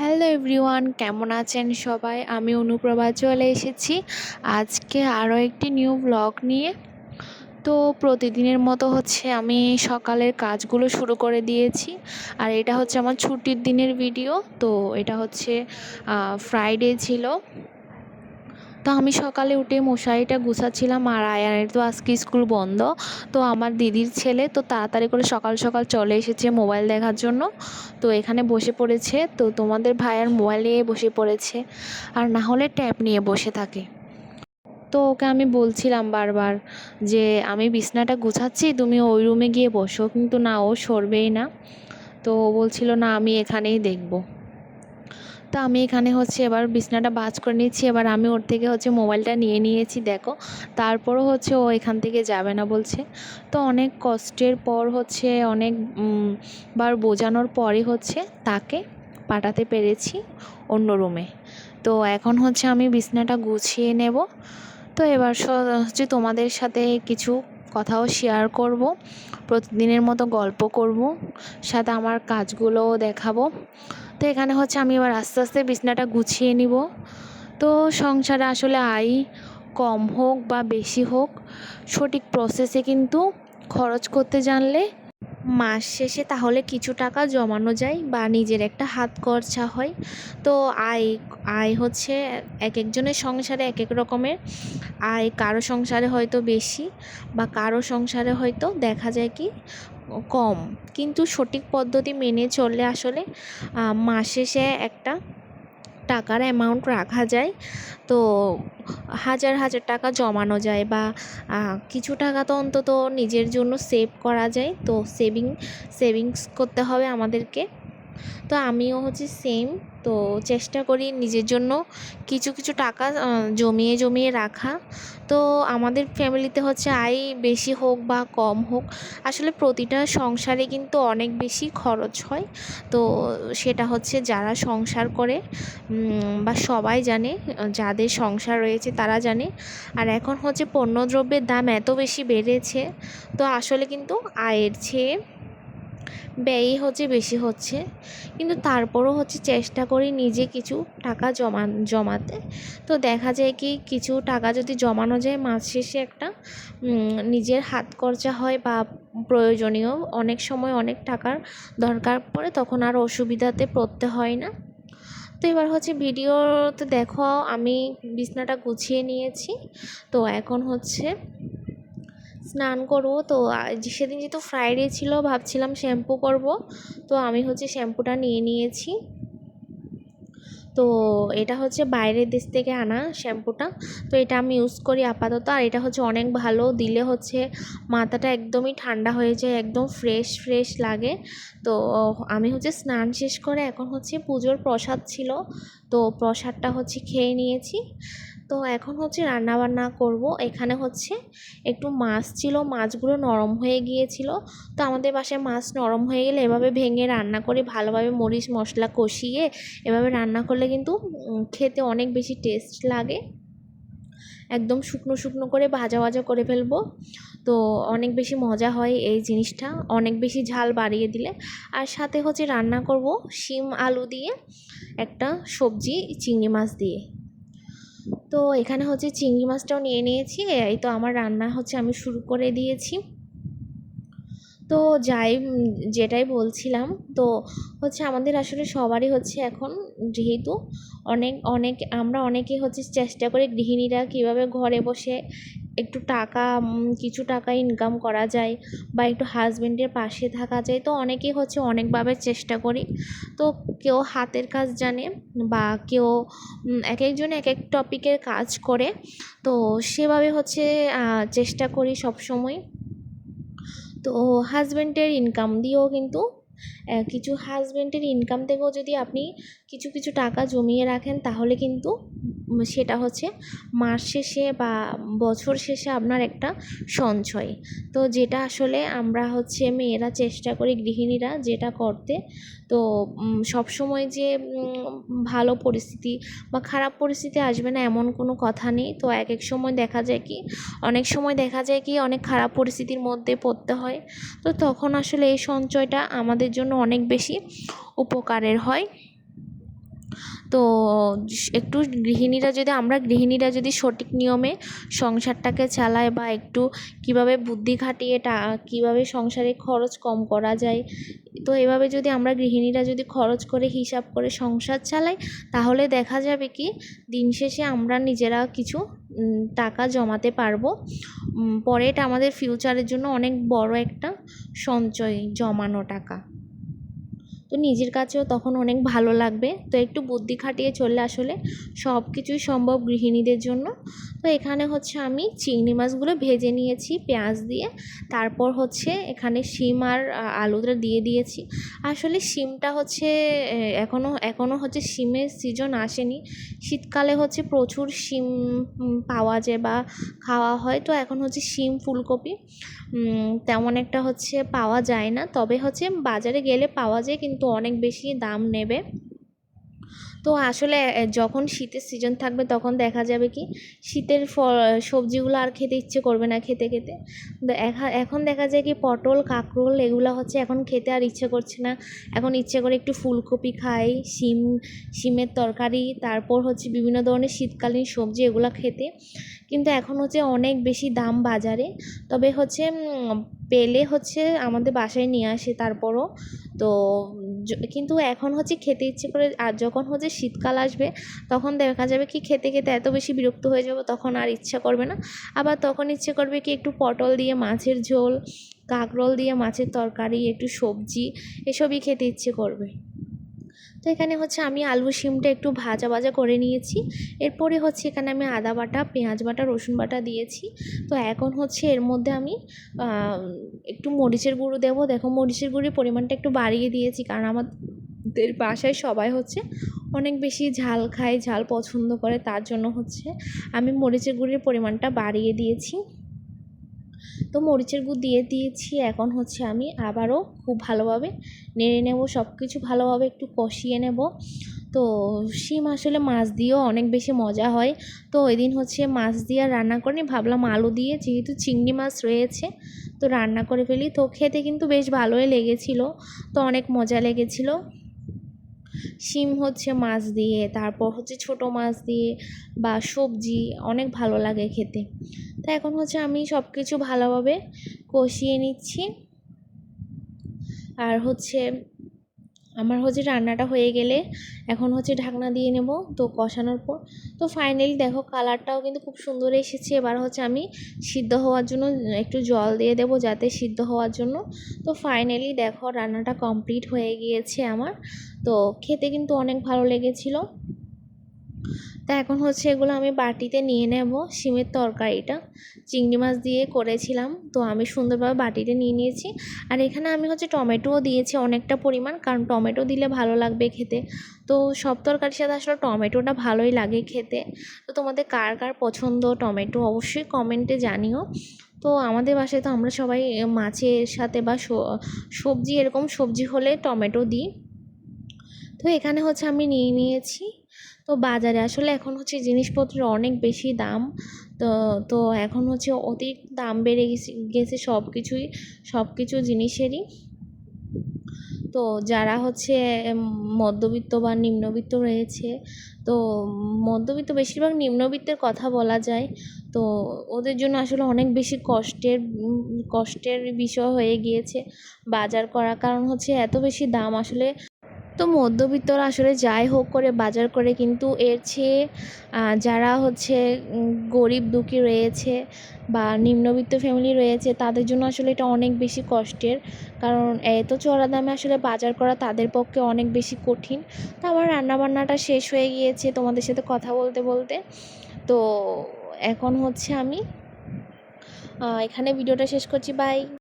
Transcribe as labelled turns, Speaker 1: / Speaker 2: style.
Speaker 1: Hello everyone, কেমন আছেন সবাই? আমি অনুপ্রভা চলে এসেছি। আজকে আরও একটি নিউ ব্লগ নিয়ে। তো প্রতিদিনের মতো হচ্ছে আমি সকালের কাজগুলো শুরু করে দিয়েছি। আর এটা হচ্ছে আমার ছুটির দিনের ভিডিও তো এটা হচ্ছে ফ্রাইডে ছিল। তো আমি সকালে উঠে মশারিটা গুছাচ্ছিলাম আর আয়ানের তো আজকে স্কুল বন্ধ। তো আমার দিদির ছেলে তো তাড়াতাড়ি করে সকাল সকাল চলে এসেছে মোবাইল দেখার জন্য। তো এখানে বসে পড়েছে। তো তোমাদের ভাইয়ার মোবাইল নিয়ে বসে পড়েছে। আর না হলে ট্যাব নিয়ে বসে থাকে। তো ওকে আমি বলছিলাম বারবার যে, আমি বিছনাটা গুছাচ্ছি, তুমি ওই রুমে গিয়ে বসো। কিন্তু না, ও সরবেই না। তো ও বলছিল, না, আমি এখানেই দেখব। তো আমি এখানে হচ্ছে এবার বিছনাটা বাজ করে নিচ্ছি। এবার আমি ওর থেকে হচ্ছে মোবাইলটা নিয়ে নিয়েছি, দেখো। তারপরও হচ্ছে ও এখান থেকে যাবে না বলছে। তো অনেক কষ্টের পর হচ্ছে, অনেক বার বোঝানোর পরে হচ্ছে তাকে পাঠাতে পেরেছি অন্য রুমে। তো এখন হচ্ছে আমি বিছনাটা গুছিয়ে নেব। তো এবার হচ্ছে তোমাদের সাথে কিছু কথাও শেয়ার করব, প্রতিদিনের মতো গল্প করব, সাথে আমার কাজগুলোও দেখাবো। তো এখানে হচ্ছে আমি এবার আস্তে আস্তে বিছনাটা গুছিয়ে নিব। তো সংসারে আসলে আয় কম হোক বা বেশি হোক, সঠিক প্রসেসে কিন্তু খরচ করতে জানলে মাস শেষে তাহলে কিছু টাকা জমানো যায় বা নিজের একটা হাত খরচা হয়। তো আয় আয় হচ্ছে এক একজনের সংসারে এক এক রকমের। আয় কারও সংসারে হয়তো বেশি বা কারও সংসারে হয়তো দেখা যায় কি কম। কিন্তু সঠিক পদ্ধতি মেনে চললে আসলে মাস শেষে একটা টাকার অ্যামাউন্ট রাখা যায়। তো হাজার হাজার টাকা জমানো যায় বা কিছু টাকা তো অন্তত নিজের জন্য সেভ করা যায়। তো সেভিং সেভিংস করতে হবে আমাদেরকে। তো আমিও হচ্ছে সেম তো চেষ্টা করি নিজের জন্য কিছু কিছু টাকা জমিয়ে জমিয়ে রাখা। তো আমাদের ফ্যামিলিতে হচ্ছে আয় বেশি হোক বা কম হোক, আসলে প্রতিটা সংসারে কিন্তু অনেক বেশি খরচ হয়। তো সেটা হচ্ছে যারা সংসার করে বা সবাই জানে, যাদের সংসার রয়েছে তারা জানে। আর এখন হচ্ছে পণ্যদ্রব্যের দাম এত বেশি বেড়েছে, তো আসলে কিন্তু আয়ের চেয়ে ব্যয়ই হচ্ছে, বেশি হচ্ছে। কিন্তু তারপরও হচ্ছে চেষ্টা করি নিজে কিছু টাকা জমা জমাতে। তো দেখা যায় কি, কিছু টাকা যদি জমানো যায়, মাস শেষে একটা নিজের হাত খরচা হয় বা প্রয়োজনীয় অনেক সময় অনেক টাকার দরকার পড়ে, তখন আর অসুবিধাতে পড়তে হয় না। তো এবার হচ্ছে ভিডিওতে দেখো, আমি বিছনাটা গুছিয়ে নিয়েছি। তো এখন হচ্ছে স্নান করব। তো সেদিন যেহেতু ফ্রাইডে ছিল, ভাবছিলাম শ্যাম্পু করব। তো, আমি হচ্ছে শ্যাম্পুটা নিয়ে নিয়েছি। তো, এটা হচ্ছে বাইরের দেশ থেকে আনা শ্যাম্পুটা তো, এটা আমি ইউজ করি আপাতত। আর এটা হচ্ছে অনেক ভালো, দিলে হচ্ছে মাথাটা একদমই ঠান্ডা হয়ে যায়, একদম ফ্রেশ ফ্রেশ লাগে। তো, আমি হচ্ছে স্নান শেষ করে এখন হচ্ছে পুজোর প্রসাদ ছিল। তো, প্রসাদটা হচ্ছে খেয়ে নিয়েছি। তো এখন হচ্ছে রান্না বান্না করব। এখানে হচ্ছে একটু মাছ ছিল, মাছগুলো নরম হয়ে গিয়েছিল। তো আমাদের বাসায় মাছ নরম হয়ে গেলে এভাবে ভেঙে রান্না করে, ভালোভাবে মরিচ মশলা কষিয়ে এভাবে রান্না করলে কিন্তু খেতে অনেক বেশি টেস্ট লাগে। একদম শুকনো শুকনো করে ভাজা ভাজা করে ফেলব। তো অনেক বেশি মজা হয় এই জিনিসটা, অনেক বেশি ঝাল বাড়িয়ে দিলে। আর সাথে হচ্ছে রান্না করব শিম আলু দিয়ে একটা সবজি, চিংড়ি মাছ দিয়ে। তো এখানে হচ্ছে চিংড়ি মাছটাও নিয়ে নিয়েছি। এই তো আমার রান্না হচ্ছে আমি শুরু করে দিয়েছি। তো যাই যেটাই বলছিলাম, তো হচ্ছে আমাদের আসলে সবারই হচ্ছে এখন যেহেতু অনেক অনেক, আমরা অনেকে হচ্ছে চেষ্টা করি গৃহিণীরা কীভাবে ঘরে বসে একটু টাকা কিছু টাকা ইনকাম করা যায় বা একটু হাজব্যান্ডের পাশে থাকা যায়, তো অনেকেই হচ্ছে অনেকভাবে চেষ্টা করি। তো কেউ হাতের কাজ জানে বা কেউ এক একজন এক এক টপিকের কাজ করে, তো সেভাবে হচ্ছে চেষ্টা করি সবসময়। তো হাজব্যান্ডের ইনকাম দিয়েও কিন্তু কিছু হাজব্যান্ডের ইনকাম থেকেও যদি আপনি কিছু কিছু টাকা জমিয়ে রাখেন, তাহলে কিন্তু সেটা হচ্ছে মাস শেষে বা বছর শেষে আপনার একটা সঞ্চয়। তো যেটা আসলে আমরা হচ্ছে মেয়েরা চেষ্টা করি, গৃহিণীরা যেটা করতে, তো সবসময় যে ভালো পরিস্থিতি বা খারাপ পরিস্থিতি আসবে না এমন কোনো কথা নেই। তো এক এক সময় দেখা যায় কি, অনেক সময় দেখা যায় কি অনেক খারাপ পরিস্থিতির মধ্যে পড়তে হয়। তো তখন আসলে এই সঞ্চয়টা আমাদের জন্য অনেক বেশি উপকারের হয়। তো একটু গৃহিণীরা যদি, আমরা গৃহিণীরা যদি সঠিক নিয়মে সংসারটাকে চালায় বা একটু কীভাবে বুদ্ধি খাটিয়ে টা, কীভাবে সংসারে খরচ কম করা যায়, তো এভাবে যদি আমরা গৃহিণীরা যদি খরচ করে, হিসাব করে সংসার চালাই, তাহলে দেখা যাবে কি, দিন শেষে আমরা নিজেরা কিছু টাকা জমাতে পারব। পরে এটা আমাদের ফিউচারের জন্য অনেক বড় একটা সঞ্চয় জমানো টাকা। তো নিজের কাছেও তখন অনেক ভালো লাগবে। তো একটু বুদ্ধি খাটিয়ে চললে আসলে সব কিছুই সম্ভব গৃহিণীদের জন্য। তো এখানে হচ্ছে আমি চিংড়ি মাছগুলো ভেজে নিয়েছি পেঁয়াজ দিয়ে। তারপর হচ্ছে এখানে শিম আর আলুটা দিয়ে দিয়েছি। আসলে শিমটা হচ্ছে এখনও এখনও হচ্ছে শিমের সিজন আসেনি। শীতকালে হচ্ছে প্রচুর শিম পাওয়া যায় বা খাওয়া হয়। তো এখন হচ্ছে শিম, ফুলকপি তেমন একটা হচ্ছে পাওয়া যায় না। তবে হচ্ছে বাজারে গেলে পাওয়া যায়, কিন্তু অনেক বেশি দাম নেবে। তো আসলে যখন শীতের সিজন থাকবে তখন দেখা যাবে কি, শীতের ফ, সবজিগুলো আর খেতে ইচ্ছে করবে না খেতে খেতে। এখন দেখা যায় কি, পটল, কাঁকরোল এগুলো হচ্ছে এখন খেতে আর ইচ্ছে করছে না। এখন ইচ্ছে করে একটু ফুলকপি খাই, শিম, শিমের তরকারি, তারপর হচ্ছে বিভিন্ন ধরনের শীতকালীন সবজি এগুলো খেতে। কিন্তু এখন হচ্ছে অনেক বেশি দাম বাজারে। তবে হচ্ছে পেলে হচ্ছে আমাদের বাসায় নিয়ে আসে তারপরও। তো কিন্তু এখন হচ্ছে খেতে ইচ্ছে করে, আর যখন হচ্ছে শীতকাল আসবে, তখন দেখা যাবে কি খেতে খেতে এত বেশি বিরক্ত হয়ে যাব, তখন আর ইচ্ছা করবে না। আবার তখন ইচ্ছে করবে কি একটু পটল দিয়ে মাছের ঝোল, কাঁকরোল দিয়ে মাছের তরকারি, একটু সবজি, এসবই খেতে ইচ্ছে করবে। তো এখানে হচ্ছে আমি আলু শিমটা একটু ভাজা ভাজা করে নিয়েছি। এরপরে হচ্ছে এখানে আমি আদা বাটা, পেঁয়াজ বাটা, রসুন বাটা দিয়েছি। তো এখন হচ্ছে এর মধ্যে আমি একটু মরিচের গুঁড়ো দেবো। দেখো মরিচের গুঁড়োর পরিমাণটা একটু বাড়িয়ে দিয়েছি কারণ আমাদের বাসায় সবাই হচ্ছে অনেক বেশি ঝাল খায়, ঝাল পছন্দ করে। তার জন্য হচ্ছে আমি মরিচের গুঁড়ির পরিমাণটা বাড়িয়ে দিয়েছি। তো মরিচের গুঁড়ো দিয়ে দিয়েছি। এখন হচ্ছে আমি আবারও খুব ভালোভাবে নেড়ে নেব সব কিছু ভালোভাবে একটু কষিয়ে নেব। তো শিম আসলে মাছ দিয়েও অনেক বেশি মজা হয়। তো ওই দিন হচ্ছে মাছ দিয়ে রান্না করিনি, ভাবলাম আলু দিয়ে যেহেতু চিংড়ি মাছ রয়েছে, তো রান্না করে ফেলি। তো খেতে কিন্তু বেশ ভালোই লেগেছিলো, তো অনেক মজা লেগেছিলো। শিম হচ্ছে মাছ দিয়ে, তারপর হচ্ছে ছোট মাছ দিয়ে বা সবজি, অনেক ভালো লাগে খেতে। তা এখন হচ্ছে আমি সব কিছু ভালোভাবে কষিয়ে নিচ্ছি। আর হচ্ছে আমার হচ্ছে রান্নাটা হয়ে গেলে এখন হচ্ছে ঢাকনা দিয়ে নেব তো কষানোর পর। তো ফাইনালি দেখো কালারটাও কিন্তু খুব সুন্দর এসেছে। এবার হচ্ছে আমি সিদ্ধ হওয়ার জন্য একটু জল দিয়ে দেবো যাতে সিদ্ধ হওয়ার জন্য। তো ফাইনালি দেখো রান্নাটা কমপ্লিট হয়ে গিয়েছে আমার। তো খেতে কিন্তু অনেক ভালো লেগেছিলো। তা এখন হচ্ছে এগুলো আমি বাটিতে নিয়ে নেব শিমের তরকারিটা। চিংড়ি মাছ দিয়ে করেছিলাম, তো আমি সুন্দরভাবে বাটিতে নিয়ে নিয়েছি। আর এখানে আমি হচ্ছে টমেটোও দিয়েছি অনেকটা পরিমাণ, কারণ টমেটো দিলে ভালো লাগবে খেতে। তো সব তরকারির সাথে আসলে টমেটোটা ভালোই লাগে খেতে। তো তোমাদের কার কার পছন্দ টমেটো অবশ্যই কমেন্টে জানিও। তো আমাদের বাসায় তো আমরা সবাই মাছের সাথে বা সবজি এরকম সবজি হলে টমেটো দিই। তো এখানে হচ্ছে আমি নিয়ে নিয়েছি তো বাজারে আসলে এখন হচ্ছে জিনিসপত্রের অনেক বেশি দাম। তো তো এখন হচ্ছে অতিরিক্ত দাম বেড়ে গেছে গেছে সব কিছুই সব কিছু জিনিসেরই। তো যারা হচ্ছে মধ্যবিত্ত বা নিম্নবিত্ত রয়েছে, তো মধ্যবিত্ত বেশিরভাগ নিম্নবিত্তের কথা বলা যায়। তো ওদের জন্য আসলে অনেক বেশি কষ্টের কষ্টের বিষয় হয়ে গিয়েছে। বাজার করা কারণ হচ্ছে এত বেশি দাম আসলে তো মধ্যবিত্তরা আসলে যাই হোক করে বাজার করে কিন্তু এর চেয়ে যারা হচ্ছে গরিব দুঃখী রয়েছে বা নিম্নবিত্ত ফ্যামিলি রয়েছে, তাদের জন্য আসলে এটা অনেক বেশি কষ্টের। কারণ এত চড়া দামে আসলে বাজার করা তাদের পক্ষে অনেক বেশি কঠিন। তো আমার রান্নাবান্নাটা শেষ হয়ে গিয়েছে তোমাদের সাথে কথা বলতে বলতে। তো এখন হচ্ছে আমি এখানে ভিডিওটা শেষ করছি বাই